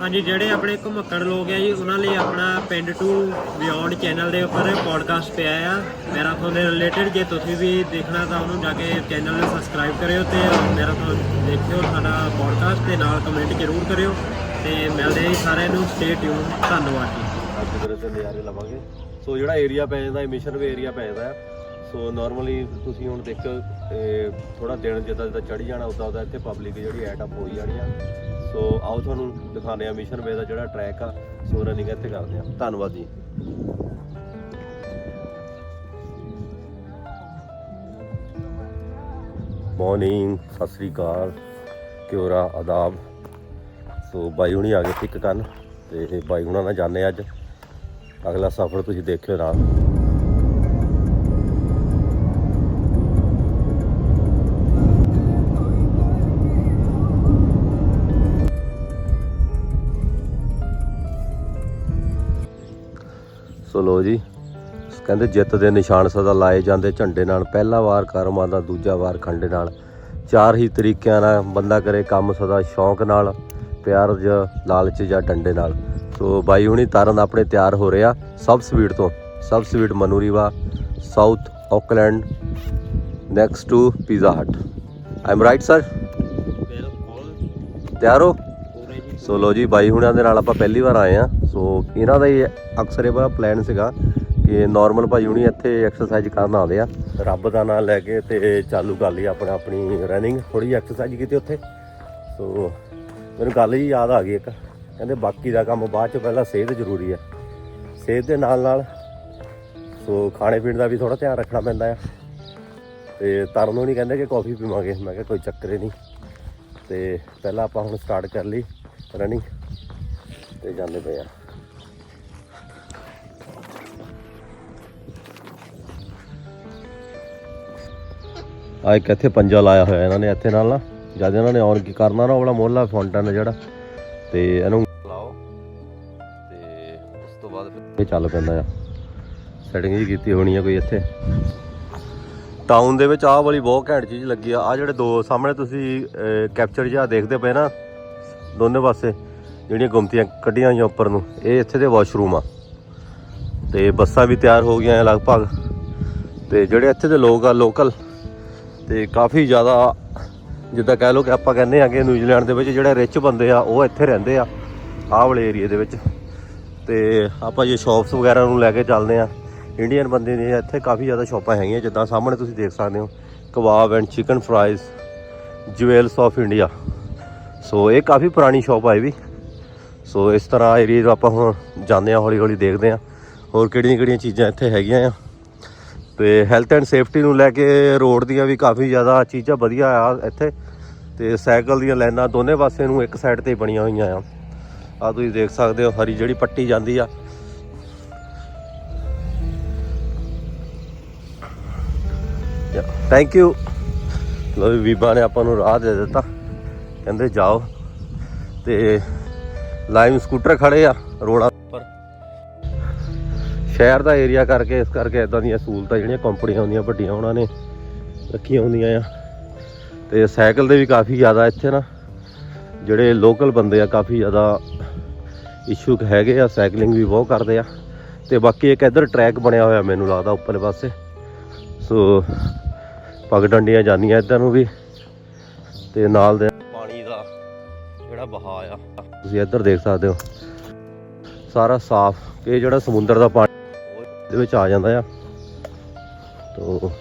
ਹਾਂਜੀ, ਜਿਹੜੇ ਆਪਣੇ ਘੁਮੱਕੜ ਲੋਕ ਆ ਜੀ, ਉਹਨਾਂ ਲਈ ਆਪਣਾ ਪਿੰਡ ਟੂ ਬਿਯੋਂਡ ਚੈਨਲ ਦੇ ਉੱਪਰ ਪੋਡਕਾਸਟ ਪਿਆ ਆ। ਮੈਰਾਥਨ ਦੇ ਰਿਲੇਟਡ ਜੇ ਤੁਸੀਂ ਵੀ ਦੇਖਣਾ ਤਾਂ ਉਹਨੂੰ ਜਾ ਕੇ ਚੈਨਲ ਨੂੰ ਸਬਸਕ੍ਰਾਈਬ ਕਰਿਓ ਤੇ ਮੈਰਾਥਨ ਦੇਖਿਓ ਸਾਡਾ ਪੋਡਕਾਸਟ ਦੇ ਨਾਲ ਕਮੈਂਟ ਜ਼ਰੂਰ ਕਰਿਓ। ਤੇ ਮਿਲਦੇ ਹਾਂ ਸਾਰਿਆਂ ਨੂੰ ਸਟੇ ਟਿਊਨ ਧੰਨਵਾਦ ਜੀ। ਅੱਜ ਤੇਰੇ ਤੇ ਨਜ਼ਾਰੇ ਲਵਾਂਗੇ। ਸੋ ਜਿਹੜਾ ਏਰੀਆ ਪੈ ਜਾਂਦਾ ਇਹ ਮਿਸ਼ਨ ਵੇ ਏਰੀਆ ਪੈ ਜਾਂਦਾ। ਹੈ ਸੋ ਨਾਰਮਲੀ ਤੁਸੀਂ ਹੁਣ ਦੇਖੋ ਥੋੜਾ ਦਿਨ ਜਿੱਦਾਂ ਜਿੱਦਾਂ ਚੜੀ ਜਾਣਾ ਉਦਾਂ ਉਦਾਂ ਇੱਥੇ ਪਬਲਿਕ ਜਿਹੜੀ ਐਟ ਅਪ ਹੋਈ ਜਾਣੀ ਆ। ਸੋ ਆਓ ਤੁਹਾਨੂੰ ਦਿਖਾਉਂਦੇ ਆ ਮਿਸ਼ਨ ਵੇ ਦਾ ਜਿਹੜਾ ਟਰੈਕ ਆ, ਸੋ ਰਨਿੰਗ ਇੱਥੇ ਕਰਦੇ ਆ ਧੰਨਵਾਦ ਜੀ। ਮਾਰਨਿੰਗ ਸਤਿ ਸ੍ਰੀ ਅਕਾਲ। ਕਿਉਰਾ ਆਦਾਬ। ਸੋ ਬਾਈ ਹੁਣੀ ਆ ਗਏ ਪਿਕ ਕਰਨ, ਤੇ ਬਾਈ ਹੁਣਾਂ ਨਾਲ ਜਾਂਦੇ ਅੱਜ। ਅਗਲਾ ਸਫ਼ਰ ਤੁਸੀਂ ਦੇਖਿਓ ਰਾਤ ਸੋ ਲੋ ਜੀ। ਕਹਿੰਦੇ ਜਿੱਤ ਦੇ ਨਿਸ਼ਾਨ ਸਦਾ ਲਾਏ ਜਾਂਦੇ ਝੰਡੇ ਨਾਲ। ਪਹਿਲਾ ਵਾਰ ਕਰਮਾਂ ਦਾ ਦੂਜਾ ਵਾਰ ਖੰਡੇ ਨਾਲ। ਚਾਰ ਹੀ ਤਰੀਕਿਆਂ ਨਾਲ ਬੰਦਾ ਕਰੇ ਕੰਮ ਸਦਾ ਸ਼ੌਂਕ ਨਾਲ ਪਿਆਰ ਜਾਂ ਲਾਲਚ ਜਾਂ ਡੰਡੇ ਨਾਲ। ਸੋ ਬਾਈ ਹੁਣੀ ਤਾਰਨ ਆਪਣੇ ਤਿਆਰ ਹੋ ਰਿਹਾ ਸਬ ਸਵੀਟ ਤੋਂ। Sub sweet Manurewa South Auckland next to Pizza Hut um right sir ਤਿਆਰ ਹੋ? ਸੋ ਲੋ ਜੀ, ਬਾਈ ਹੁਣਾਂ ਦੇ ਨਾਲ ਆਪਾਂ ਪਹਿਲੀ ਵਾਰ ਆਏ ਆ ਸੋ ਇਹਨਾਂ ਦਾ ਹੀ ਅਕਸਰ ਇਹ ਬੜਾ ਪਲਾਨ ਸੀਗਾ ਕਿ ਨਾਰਮਲ ਭਾਈ ਹੁਣੀ ਇੱਥੇ ਐਕਸਰਸਾਈਜ਼ ਕਰਨ ਆਉਂਦੇ ਆ। ਰੱਬ ਦਾ ਨਾਮ ਲੈ ਕੇ ਤੇ ਚਾਲੂ ਕਰ ਲਈ ਆਪਣਾ ਆਪਣੀ ਰਨਿੰਗ ਥੋੜੀ ਐਕਸਰਸਾਈਜ਼ ਕੀਤੀ ਉੱਥੇ। ਸੋ ਮੈਨੂੰ ਗੱਲ ਹੀ ਯਾਦ ਆ ਗਈ ਇੱਕ। ਕਹਿੰਦੇ ਬਾਕੀ ਦਾ ਕੰਮ ਬਾਅਦ ਚ ਪਹਿਲਾਂ ਸਿਹਤ ਜ਼ਰੂਰੀ ਹੈ ਸਿਹਤ ਦੇ ਨਾਲ ਨਾਲ ਸੋ ਖਾਣੇ ਪੀਣ ਦਾ ਵੀ ਥੋੜਾ ਧਿਆਨ ਰੱਖਣਾ ਪੈਂਦਾ ਆ। ਤੇ ਤਰਨ ਨੂੰ ਨਹੀਂ ਕਹਿੰਦੇ ਕਿ ਕਾਫੀ ਪੀਵਾਂਗੇ। ਮੈਂ ਕਿਹਾ ਕੋਈ ਚੱਕਰ ਹੀ ਨਹੀਂ। ਤੇ ਪਹਿਲਾਂ ਆਪਾਂ ਹੁਣ ਸਟਾਰਟ ਕਰ ਲਈ। ਰਨਿੰਗ ਤੇ ਜਾਂਦੇ ਪਏ ਆ। ਆ ਇੱਕ ਇੱਥੇ ਪੰਜਾ ਲਾਇਆ ਹੋਇਆ ਇਹਨਾਂ ਨੇ ਇੱਥੇ ਨਾਲ ਨਾ। ਜਦ ਇਹਨਾਂ ਨੇ ਔਨ ਕੀ ਕਰਨਾ ਨਾ, ਉਹ ਵਾਲਾ ਮੋਹਲਾ ਫਾਉਂਟਨ ਜਿਹੜਾ। ਤੇ ਇਹਨੂੰ ਲਾਓ। ਤੇ ਉਸ ਤੋਂ ਬਾਅਦ ਇਹ ਚੱਲ ਪੈਂਦਾ ਆ। ਸੈਟਿੰਗ ਜੀ ਕੀਤੀ ਹੋਣੀ ਆ ਕੋਈ ਇੱਥੇ। ਟਾਊਨ ਦੇ ਵਿੱਚ ਆਹ ਵਾਲੀ ਬਹੁਤ ਘੈਂਟ ਚੀਜ਼ ਲੱਗੀ ਆ। ਆ ਜਿਹੜੇ ਦੋ ਸਾਹਮਣੇ ਤੁਸੀਂ ਕੈਪਚਰ ਜਿਹਾ ਦੇਖਦੇ ਪਏ ਨਾ ਦੋਨੇ ਪਾਸੇ ਜਿਹੜੀਆਂ ਗੁੰਮਤੀਆਂ ਕੱਢੀਆਂ ਹੋਈਆਂ ਉੱਪਰ ਨੂੰ, ਇਹ ਇੱਥੇ ਦੇ ਵਾਸ਼ਰੂਮ ਆ। ਤੇ ਬੱਸਾਂ ਵੀ ਤਿਆਰ ਹੋ ਗਈਆਂ ਲਗਭਗ। ਤੇ ਜਿਹੜੇ ਇੱਥੇ ਦੇ ਲੋਕ ਆ ਲੋਕਲ ਤੇ ਕਾਫੀ ਜ਼ਿਆਦਾ ਜਿੱਦਾਂ ਕਹਿ ਲਓ ਕਿ ਆਪਾਂ ਕਹਿੰਦੇ ਆ ਕਿ ਨਿਊਜ਼ੀਲੈਂਡ ਦੇ ਵਿੱਚ ਜਿਹੜੇ ਰਿਚ ਬੰਦੇ ਆ, ਉਹ ਇੱਥੇ ਰਹਿੰਦੇ ਆ, ਆਹ ਵਾਲੇ ਏਰੀਆ ਦੇ ਵਿੱਚ। ਤੇ ਆਪਾਂ ਜੇ ਸ਼ਾਪਸ ਵਗੈਰਾ ਨੂੰ ਲੈ ਕੇ ਚੱਲਦੇ ਆ ਇੰਡੀਅਨ ਬੰਦੇ ਨੇ ਇੱਥੇ ਕਾਫੀ ਜ਼ਿਆਦਾ ਸ਼ਾਪਾਂ ਹੈਗੀਆਂ, ਜਿੱਦਾਂ ਸਾਹਮਣੇ ਤੁਸੀਂ ਦੇਖ ਸਕਦੇ ਹੋ, kebab and chicken fries jewels of India so ਇਹ ਕਾਫੀ ਪੁਰਾਣੀ ਸ਼ਾਪ ਆ ਇਹ ਵੀ। ਸੋ ਇਸ ਤਰ੍ਹਾਂ ਏਰੀਆ ਨੂੰ ਆਪਾਂ ਹੁਣ ਜਾਂਦੇ ਆ ਹੌਲੀ ਹੌਲੀ ਦੇਖਦੇ ਆ, ਹੋਰ ਕਿਹੜੀਆਂ ਕਿਹੜੀਆਂ ਚੀਜ਼ਾਂ ਇੱਥੇ ਹੈਗੀਆਂ ਆ। ਤੇ ਹੈਲਥ ਐਂਡ ਸੇਫਟੀ ਨੂੰ ਲੈ ਕੇ ਰੋਡ ਦੀਆਂ ਵੀ ਕਾਫੀ ਜ਼ਿਆਦਾ ਚੀਜ਼ਾਂ ਵਧੀਆ ਆ ਇੱਥੇ। ਤੇ ਸਾਈਕਲ ਦੀਆਂ ਲਾਈਨਾਂ ਦੋਨੇ ਪਾਸੇ ਨੂੰ ਇੱਕ ਸਾਈਡ ਤੇ ਹੀ ਬਣੀਆਂ ਹੋਈਆਂ ਆ। ਆ ਤੁਸੀਂ ਦੇਖ ਸਕਦੇ ਹੋ, ਹਰੀ ਜਿਹੜੀ ਪੱਟੀ ਜਾਂਦੀ ਆ। ਥੈਂਕ ਯੂ ਲੋ ਵੀ ਬੀਬਾ ਨੇ ਆਪਾਂ ਨੂੰ ਰਾਹ ਦੇ ਦਿੱਤਾ। ਕਹਿੰਦੇ ਜਾਓ ਤੇ ਲਾਈਮ ਸਕੂਟਰ ਖੜੇ ਆ ਰੋਡਾਂ ਉੱਪਰ ਸ਼ਹਿਰ ਦਾ ਏਰੀਆ ਕਰਕੇ, ਇਸ ਕਰਕੇ ਇਦਾਂ ਦੀਆਂ ਸਹੂਲਤਾਂ ਜਿਹੜੀਆਂ ਕੰਪਨੀਆਂ ਹੁੰਦੀਆਂ ਵੱਡੀਆਂ ਉਹਨਾਂ ਨੇ ਰੱਖੀਆਂ ਹੁੰਦੀਆਂ ਆ। ਤੇ ਸਾਈਕਲ ਦੇ ਵੀ ਕਾਫੀ ਜ਼ਿਆਦਾ ਇੱਥੇ ਨਾ, ਜਿਹੜੇ ਲੋਕਲ ਬੰਦੇ ਆ, ਕਾਫੀ ਜ਼ਿਆਦਾ ਇਸ਼ੂ ਹੈਗੇ ਆ ਸਾਈਕਲਿੰਗ ਵੀ ਬਹੁਤ ਕਰਦੇ ਆ। ਤੇ ਬਾਕੀ ਇੱਕ ਇੱਧਰ ਟਰੈਕ ਬਣਿਆ ਹੋਇਆ ਮੈਨੂੰ ਲੱਗਦਾ ਉੱਪਰਲੇ ਪਾਸੇ। ਸੋ ਪਗ ਡੰਡੀਆਂ ਜਾਂਦੀਆਂ ਇੱਧਰ ਨੂੰ ਵੀ। ਤੇ ਨਾਲ ਦੇ ਜਿਹੜਾ ਵਹਾਅ ਆ। ਤੁਸੀਂ ਇੱਧਰ ਦੇਖ ਸਕਦੇ ਹੋ। ਸਾਰਾ ਸਾਫ਼, ਇਹ ਜਿਹੜਾ ਸਮੁੰਦਰ ਦਾ ਪਾਣੀ ਉਹ ਵਿੱਚ ਆ ਜਾਂਦਾ ਆ। ਤੋ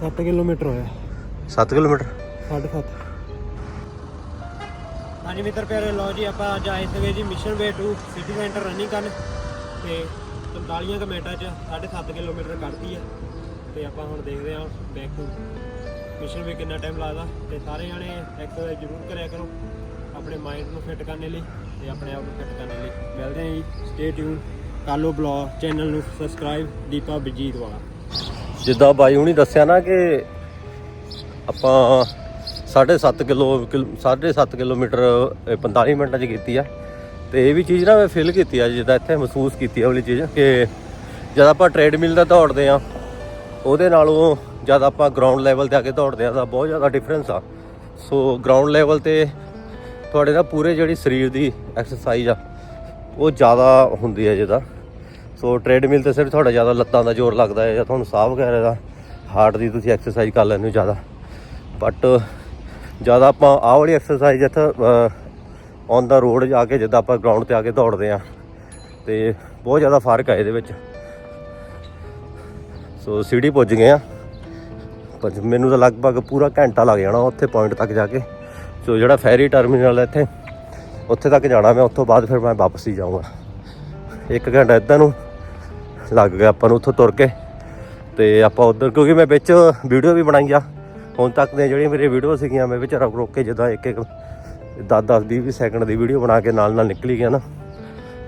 7 ਕਿਲੋਮੀਟਰ ਹੋਇਆ। 7 ਕਿਲੋਮੀਟਰ? 7.5 ਹਾਂਜੀ ਮਿੱਤਰ ਪਿਆਰੇ ਲਓ ਜੀ ਆਪਾਂ ਅੱਜ ਆਏ ਸੀਗੇ ਜੀ Mission Bay to city centre running ਕਰਨ। ਤੇ 45 ਕੁ ਮਿੰਟਾਂ 'ਚ 7.5 ਕਿਲੋਮੀਟਰ ਕੱਢਦੀ ਹੈ ਤੇ ਆਪਾਂ ਹੁਣ ਦੇਖਦੇ ਹਾਂ ਬੈਕ। ਟੂ ਮਿਸ਼ਨ ਵੇ ਕਿੰਨਾ ਟਾਈਮ ਲੱਗਦਾ। ਤੇ ਸਾਰੇ ਜਾਣੇ ਐਕਸਰਸਾਈਜ਼ ਜ਼ਰੂਰ ਕਰਿਆ ਕਰੋ ਆਪਣੇ ਮਾਈਂਡ ਨੂੰ ਫਿੱਟ ਕਰਨ ਲਈ ਤੇ ਆਪਣੇ ਆਪ ਨੂੰ ਫਿੱਟ ਕਰਨ ਲਈ। ਮਿਲਦੇ ਹਾਂ ਜੀ। ਸਟੇ ਟਿਊਨ ਕਾਲੋ ਬਲੌਗ ਚੈਨਲ ਨੂੰ ਸਬਸਕ੍ਰਾਈਬ ਦੀਪਾ ਬਜੀਤ ਵਾਲਾ। ਜਿੱਦਾਂ ਬਾਈ ਹੁਣੀ ਦੱਸਿਆ ਨਾ ਕਿ ਆਪਾਂ 7.5 ਕਿਲੋ 7.5 ਕਿਲੋਮੀਟਰ, ਇਹ 45 ਮਿੰਟਾਂ 'ਚ ਕੀਤੀ ਆ। ਤੇ ਇਹ ਵੀ ਚੀਜ਼ ਨਾ ਮੈਂ ਫੀਲ ਕੀਤੀ ਆ, ਜਿੱਦਾਂ ਇੱਥੇ ਮਹਿਸੂਸ ਕੀਤੀ ਆ ਵਾਲੀ ਚੀਜ਼, ਕਿ ਜਦ ਆਪਾਂ ਟ੍ਰੇਡਮਿਲ ਦਾ ਦੌੜਦੇ ਆ, ਉਹਦੇ ਨਾਲੋਂ ਜਦ ਆਪਾਂ ਗਰਾਊਂਡ ਲੈਵਲ ਤੇ ਆ ਕੇ ਦੌੜਦੇ ਆ, ਤਾਂ ਬਹੁਤ ਜ਼ਿਆਦਾ ਡਿਫਰੈਂਸ ਆ। ਸੋ ਗਰਾਊਂਡ ਲੈਵਲ ਤੇ ਤੁਹਾਡੇ ਨਾ ਪੂਰੇ ਜਿਹੜੀ ਸਰੀਰ ਦੀ ਐਕਸਰਸਾਈਜ਼ ਆ, ਉਹ ਜ਼ਿਆਦਾ ਹੁੰਦੀ ਹੈ ਜਿਹਦਾ ਸੋ ਟ੍ਰੇਡਮਿਲ ਤੇ ਸਿਰਫ ਤੁਹਾਡਾ ਜ਼ਿਆਦਾ ਲੱਤਾਂ ਦਾ ਜ਼ੋਰ ਲੱਗਦਾ ਹੈ ਜਾਂ ਤੁਹਾਨੂੰ ਸਾਹ ਵਗੈਰਾ ਦਾ ਹਾਰਟ ਦੀ ਤੁਸੀਂ ਐਕਸਰਸਾਈਜ਼ ਕਰ ਲੈਂਦੇ ਹੋ ਜ਼ਿਆਦਾ। ਬਟ ਜ਼ਿਆਦਾ ਆਪਾਂ ਆਹ ਵਾਲੀ ਐਕਸਰਸਾਈਜ਼ ਇੱਥੇ ਔਨ ਦਾ ਰੋਡ ਜਾ ਕੇ ਜਿੱਦਾਂ ਆਪਾਂ ਗਰਾਊਂਡ ਤੇ ਆ ਕੇ ਦੌੜਦੇ ਆ ਤੇ ਬਹੁਤ ਜ਼ਿਆਦਾ ਫ਼ਰਕ ਹੈ ਇਹਦੇ ਵਿੱਚ। ਸੋ ਸਿਟੀ ਪੁੱਜ ਗਏ ਆ। ਪਰ ਮੈਨੂੰ ਤਾਂ ਲਗਭਗ ਪੂਰਾ ਘੰਟਾ ਲੱਗ ਜਾਣਾ ਉੱਥੇ ਪੁਆਇੰਟ ਤੱਕ ਜਾ ਕੇ। ਸੋ ਜਿਹੜਾ ਫੈਰੀ ਟਰਮੀਨਲ ਹੈ ਇੱਥੇ, ਉੱਥੇ ਤੱਕ ਜਾਣਾ ਮੈਂ, ਉੱਥੋਂ ਬਾਅਦ ਫਿਰ ਮੈਂ ਵਾਪਸ ਹੀ ਜਾਊਂਗਾ। ਇੱਕ ਘੰਟਾ ਇੱਦਾਂ ਨੂੰ ਲੱਗ ਗਿਆ ਆਪਾਂ ਨੂੰ ਉੱਥੋਂ ਤੁਰ ਕੇ। ਤੇ ਆਪਾਂ ਉਧਰ, ਕਿਉਂਕਿ ਮੈਂ ਵਿੱਚ ਵੀਡੀਓ ਵੀ ਬਣਾਈ ਆ। ਹੁਣ ਤੱਕ ਦੀਆਂ ਜਿਹੜੀਆਂ ਮੇਰੇ ਵੀਡੀਓ ਸੀਗੀਆਂ, ਮੈਂ ਵਿੱਚ ਰੁਕ ਰੁਕ ਕੇ ਜਿੱਦਾਂ ਇੱਕ ਇੱਕ 10 10 20 20 ਸੈਕਿੰਡ ਦੀ ਵੀਡੀਓ ਬਣਾ ਕੇ ਨਾਲ ਨਾਲ ਨਿਕਲੀ ਗਿਆ ਨਾ।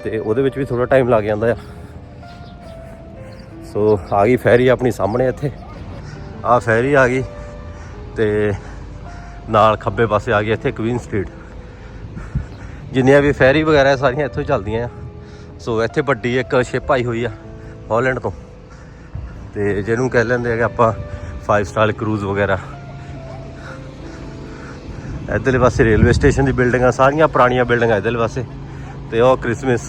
ਤੇ ਉਹਦੇ ਵਿੱਚ ਵੀ ਥੋੜਾ ਟਾਈਮ ਲੱਗ ਜਾਂਦਾ ਆ। ਸੋ ਆ ਗਈ ਫੈਰੀ ਆਪਣੀ ਸਾਹਮਣੇ ਇੱਥੇ। ਆ ਫੈਰੀ ਆ ਗਈ ਤੇ ਨਾਲ ਖੱਬੇ ਪਾਸੇ ਆ ਗਈ ਇੱਥੇ ਕੁਈਨ ਸਟਰੀਟ ਜਿੰਨੀਆਂ ਵੀ ਫੈਰੀ ਵਗੈਰਾ ਸਾਰੀਆਂ ਇੱਥੋਂ ਚੱਲਦੀਆਂ ਆ। ਸੋ ਇੱਥੇ ਵੱਡੀ ਇੱਕ ਸ਼ਿਪ ਆਈ ਹੋਈ ਆ। ਹਾਲੈਂਡ ਤੋਂ। ਤੇ ਜਿਹਨੂੰ ਕਹਿ ਲੈਂਦੇ ਆ ਕਿ ਆਪਾਂ 5 ਸਟਾਰ ਕਰੂਜ਼ ਵਗੈਰਾ। ਇੱਧਰਲੇ ਪਾਸੇ ਰੇਲਵੇ ਸਟੇਸ਼ਨ ਦੀ ਬਿਲਡਿੰਗਾਂ ਸਾਰੀਆਂ ਪੁਰਾਣੀਆਂ ਬਿਲਡਿੰਗਾਂ ਇੱਧਰਲੇ ਪਾਸੇ। ਤੇ ਉਹ ਕ੍ਰਿਸਮਸ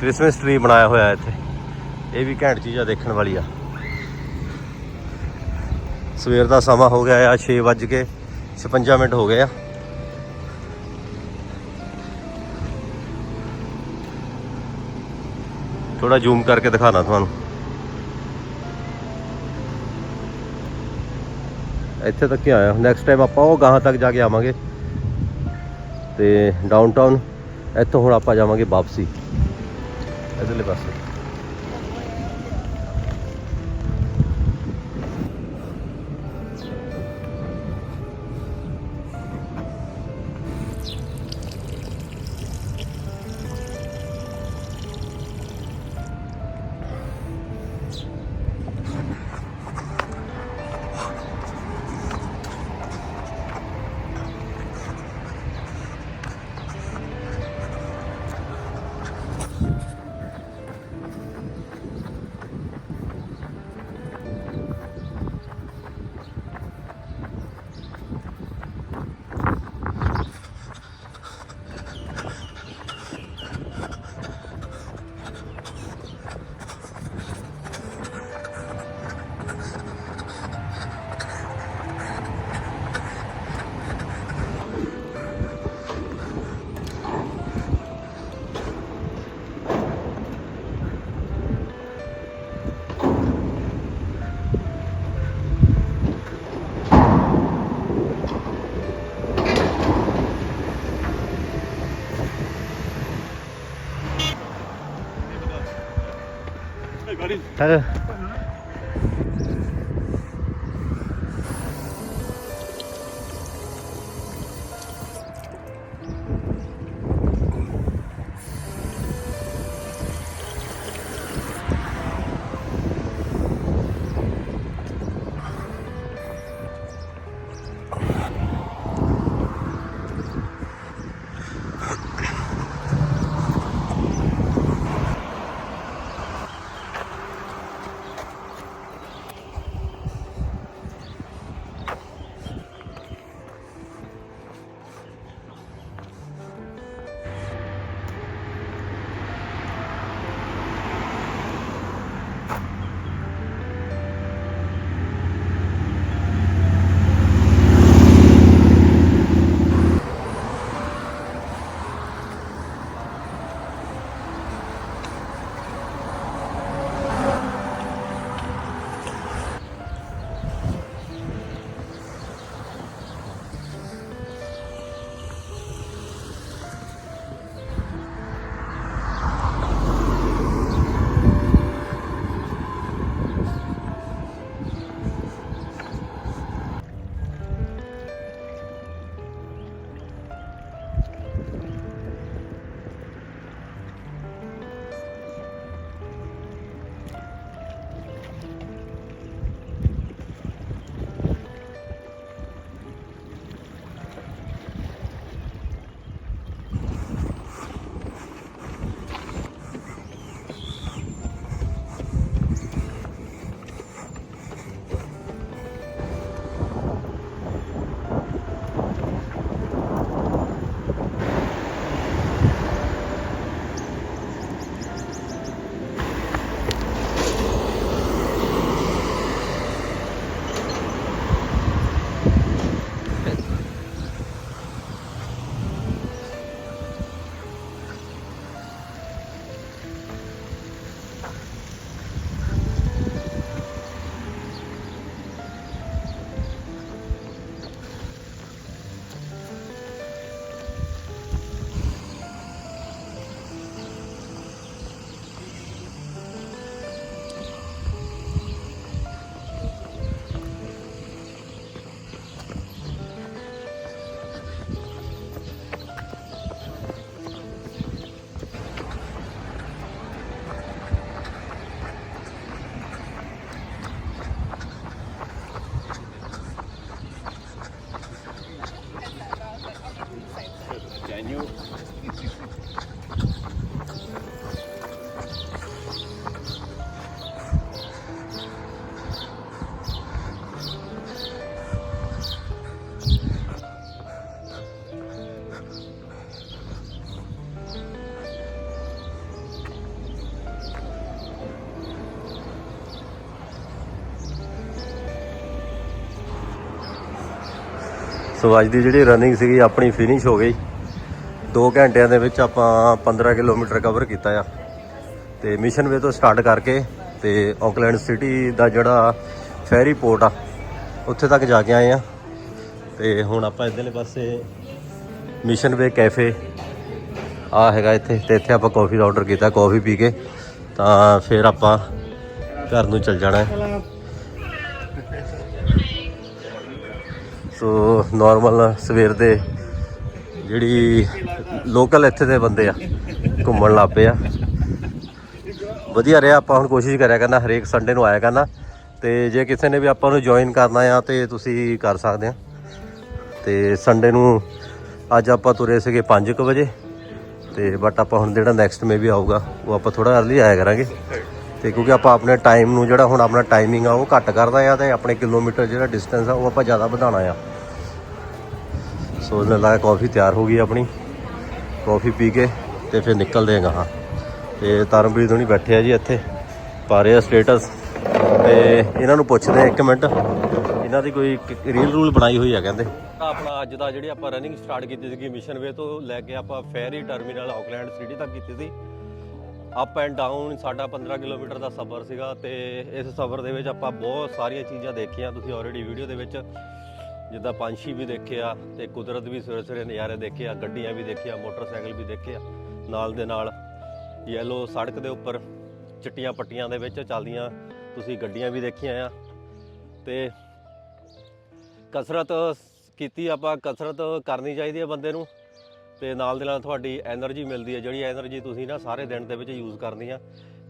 ਕ੍ਰਿਸਮਸ ਟਰੀ ਬਣਾਇਆ ਹੋਇਆ ਇੱਥੇ। ਇਹ ਵੀ ਘੈਂਟ ਚੀਜ਼ ਆ ਦੇਖਣ ਵਾਲੀ ਆ। ਸਵੇਰ ਦਾ ਸਮਾਂ ਹੋ ਗਿਆ ਆ 6 ਵੱਜ ਕੇ 56 ਮਿੰਟ ਹੋ ਗਏ ਆ। ਥੋੜਾ ਜ਼ੂਮ ਕਰਕੇ ਦਿਖਾਣਾ ਤੁਹਾਨੂੰ। ਇੱਥੇ ਤੱਕ ਹੀ ਆਇਆ। ਨੈਕਸਟ ਟਾਈਮ ਆਪਾਂ ਉਹ ਗਾਹਾਂ ਤੱਕ ਜਾ ਕੇ ਆਵਾਂਗੇ। ਤੇ ਡਾਊਨਟਾਊਨ ਇੱਥੋਂ ਹੁਣ ਆਪਾਂ ਜਾਵਾਂਗੇ ਵਾਪਸੀ। ਇਧਰਲੇ ਪਾਸੇ। ਹੈਲੋ ਸੋ ਅੱਜ ਦੀ ਜਿਹੜੀ ਰਨਿੰਗ ਸੀਗੀ, ਆਪਣੀ ਫਿਨਿਸ਼ ਹੋ ਗਈ। 2 ਘੰਟਿਆਂ ਦੇ ਵਿੱਚ ਆਪਾਂ 15 ਕਿਲੋਮੀਟਰ ਕਵਰ ਕੀਤਾ ਆ। ਤੇ ਮਿਸ਼ਨ ਵੇ ਤੋਂ ਸਟਾਰਟ ਕਰਕੇ ਤੇ ਆਕਲੈਂਡ ਸਿਟੀ ਦਾ ਜਿਹੜਾ ਫੈਰੀ ਪੋਰਟ ਆ, ਉੱਥੇ ਤੱਕ ਜਾ ਕੇ ਆਏ ਆ। ਤੇ ਹੁਣ ਆਪਾਂ ਇਧਰਲੇ ਪਾਸੇ ਮਿਸ਼ਨ ਵੇ ਕੈਫੇ ਆ ਹੈਗਾ ਇੱਥੇ। ਤੇ ਇੱਥੇ ਆਪਾਂ ਕਾਫੀ ਦਾ ਆਰਡਰ ਕੀਤਾ ਕਾਫੀ ਪੀ ਕੇ। ਤਾਂ ਫਿਰ ਆਪਾਂ ਘਰ ਨੂੰ ਚੱਲ ਜਾਣਾ। ਹੈ ਸੋ ਨਾਰਮਲ ਸਵੇਰ ਦੇ ਜਿਹੜੀ ਲੋਕਲ ਇੱਥੇ ਦੇ ਬੰਦੇ ਆ, ਘੁੰਮਣ ਲੱਗ ਪਏ ਆ। ਵਧੀਆ ਰਿਹਾ, ਆਪਾਂ ਹੁਣ ਕੋਸ਼ਿਸ਼ ਕਰਿਆ ਕਰਨਾ, ਹਰੇਕ ਸੰਡੇ ਨੂੰ ਆਇਆ ਕਰਨਾ। ਤੇ ਜੇ ਕਿਸੇ ਨੇ ਵੀ ਆਪਾਂ ਨੂੰ ਜੁਆਇਨ ਕਰਨਾ ਆ, ਤੇ ਤੁਸੀਂ ਕਰ ਸਕਦੇ ਆ। ਤੇ ਸੰਡੇ ਨੂੰ ਅੱਜ ਆਪਾਂ ਤੁਰੇ ਸੀਗੇ 5:00 ਵਜੇ। ਤੇ ਬਟ ਆਪਾਂ ਹੁਣ ਜਿਹੜਾ ਨੈਕਸਟ ਮੇ ਵੀ ਆਊਗਾ, ਉਹ ਆਪਾਂ ਥੋੜਾ ਅਰਲੀ ਆਇਆ ਕਰਾਂਗੇ। ਤੇ ਕਿਉਂਕਿ ਆਪਾਂ ਆਪਣੇ ਟਾਈਮ ਨੂੰ ਜਿਹੜਾ ਹੁਣ ਆਪਣਾ ਟਾਈਮਿੰਗ ਆ, ਉਹ ਘੱਟ ਕਰਦਾ ਆ ਤੇ ਆਪਣੇ ਕਿਲੋਮੀਟਰ ਜਿਹੜਾ ਡਿਸਟੈਂਸ ਆ, ਉਹ ਆਪਾਂ ਜ਼ਿਆਦਾ ਵਧਾਉਣਾ ਆ। ਸੋ ਇਹਨਾਂ ਦਾ ਕਾਫੀ ਤਿਆਰ ਹੋ ਗਈ ਆਪਣੀ। ਕਾਫੀ ਪੀ ਕੇ ਤੇ ਫਿਰ ਨਿਕਲਦੇ ਹਾਂ ਗਾਹਾਂ। ਤੇ ਤਰਨਪ੍ਰੀਤ ਹੁਣੀ ਬੈਠੇ ਆ ਜੀ ਇੱਥੇ, ਪਾ ਰਹੇ ਆ ਸਟੇਟਸ ਤੇ ਇਹਨਾਂ ਨੂੰ ਪੁੱਛਦੇ ਆ ਇੱਕ ਮਿੰਟ, ਇਹਨਾਂ ਦੀ ਕੋਈ ਰੀਲ ਰੂਲ ਬਣਾਈ ਹੋਈ ਆ ਕਹਿੰਦੇ। ਆਪਣਾ ਅੱਜ ਦਾ ਜਿਹੜੀ ਆਪਾਂ ਰਨਿੰਗ ਸਟਾਰਟ ਕੀਤੀ ਸੀਗੀ ਮਿਸ਼ਨ ਵੇ ਤੋਂ, ਲੈ ਕੇ ਆਪਾਂ ਫੈਰੀ ਟਰਮੀਨਲ ਆਕਲੈਂਡ ਸਿਟੀ ਤੱਕ ਕੀਤੀ ਸੀ। ਅਪ ਐਂਡ ਡਾਊਨ ਸਾਡਾ 15 ਕਿਲੋਮੀਟਰ ਦਾ ਸਫ਼ਰ ਸੀਗਾ ਤੇ ਇਸ ਸਫ਼ਰ ਦੇ ਵਿੱਚ ਆਪਾਂ ਬਹੁਤ ਸਾਰੀਆਂ ਚੀਜ਼ਾਂ ਦੇਖੀਆਂ। ਤੁਸੀਂ ਆਲਰੇਡੀ ਵੀਡੀਓ ਦੇ ਵਿੱਚ ਜਿੱਦਾਂ ਪੰਛੀ ਵੀ ਦੇਖਿਆ ਤੇ ਕੁਦਰਤ ਵੀ ਸਵੇਰੇ ਸਵੇਰੇ ਨਜ਼ਾਰੇ ਦੇਖੇ ਆ ਗੱਡੀਆਂ ਵੀ ਦੇਖੀਆਂ, ਮੋਟਰਸਾਈਕਲ ਵੀ ਦੇਖੇ। ਆ ਨਾਲ ਦੇ ਨਾਲ ਯੈਲੋ ਸੜਕ ਦੇ ਉੱਪਰ ਚਿੱਟੀਆਂ ਪੱਟੀਆਂ ਦੇ ਵਿੱਚ ਚੱਲਦੀਆਂ ਤੁਸੀਂ ਗੱਡੀਆਂ ਵੀ ਦੇਖੀਆਂ ਆ। ਤੇ ਕਸਰਤ ਕੀਤੀ ਆਪਾਂ, ਕਸਰਤ ਕਰਨੀ ਚਾਹੀਦੀ ਹੈ ਬੰਦੇ ਨੂੰ। ਤੇ ਨਾਲ ਦੇ ਨਾਲ ਤੁਹਾਡੀ એનર્ਜੀ ਮਿਲਦੀ ਹੈ। ਜਿਹੜੀ એનર્ਜੀ ਤੁਸੀਂ ਨਾ ਸਾਰੇ ਦਿਨ ਦੇ ਵਿੱਚ ਯੂਜ਼ ਕਰਨੀ ਆ,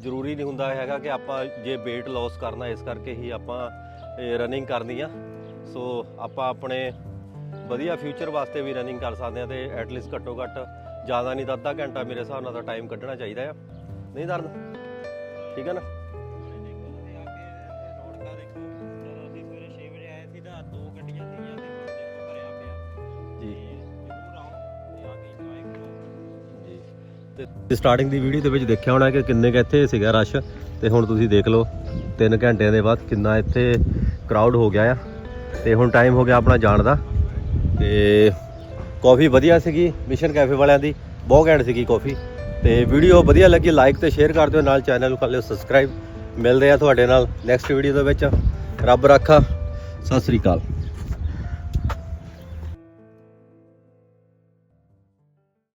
ਜ਼ਰੂਰੀ ਨਹੀਂ ਹੁੰਦਾ ਹੈਗਾ ਕਿ ਆਪਾਂ ਜੇ weight loss ਕਰਨਾ, ਇਸ ਕਰਕੇ ਹੀ ਆਪਾਂ ਰਨਿੰਗ ਕਰਨੀ ਆ। ਸੋ ਆਪਾਂ ਆਪਣੇ ਵਧੀਆ ਫਿਊਚਰ ਵਾਸਤੇ ਵੀ ਰਨਿੰਗ ਕਰ ਸਕਦੇ ਆ ਤੇ ਐਟ ਲੀਸਟ ਘੱਟੋ ਘੱਟ ਜ਼ਿਆਦਾ ਨਹੀਂ ਤਾਂ ਅੱਧਾ ਘੰਟਾ ਮੇਰੇ ਹਿਸਾਬ ਨਾਲ ਤਾਂ ਟਾਈਮ ਕੱਢਣਾ ਚਾਹੀਦਾ ਆ। ਨਹੀਂ ਦਰਦ? ਠੀਕ ਹੈ ਨਾ? ਤੇ ਸਟਾਰਟਿੰਗ ਦੀ ਵੀਡੀਓ ਦੇ ਵਿੱਚ ਦੇਖਿਆ ਹੋਣਾ ਕਿ ਕਿੰਨੇ ਕੁ ਇੱਥੇ ਸੀਗਾ ਰਸ਼ ਤੇ ਹੁਣ ਤੁਸੀਂ ਦੇਖ ਲਓ 3 ਘੰਟਿਆਂ ਦੇ ਬਾਅਦ ਕਿੰਨਾ ਇੱਥੇ ਕਰਾਊਡ ਹੋ ਗਿਆ ਆ। ਤੇ ਹੁਣ ਟਾਈਮ ਹੋ ਗਿਆ ਆਪਣਾ ਜਾਣ ਦਾ। ਤੇ ਕਾਫੀ ਵਧੀਆ ਸੀਗੀ ਮਿਸ਼ਨ ਕੈਫੇ ਵਾਲਿਆਂ ਦੀ, ਬਹੁਤ ਘੈਂਟ ਸੀਗੀ ਕਾਫੀ ਤੇ ਵੀਡੀਓ ਵਧੀਆ ਲੱਗੀ ਲਾਈਕ ਤੇ ਸ਼ੇਅਰ ਕਰ ਦਿਓ, ਨਾਲ ਚੈਨਲ ਨੂੰ ਕਰ ਲਿਓ ਸਬਸਕ੍ਰਾਈਬ ਮਿਲਦੇ ਆ ਤੁਹਾਡੇ ਨਾਲ ਨੈਕਸਟ ਵੀਡੀਓ ਦੇ ਵਿੱਚ। ਰੱਬ ਰਾਖਾ, ਸਤਿ ਸ੍ਰੀ ਅਕਾਲ।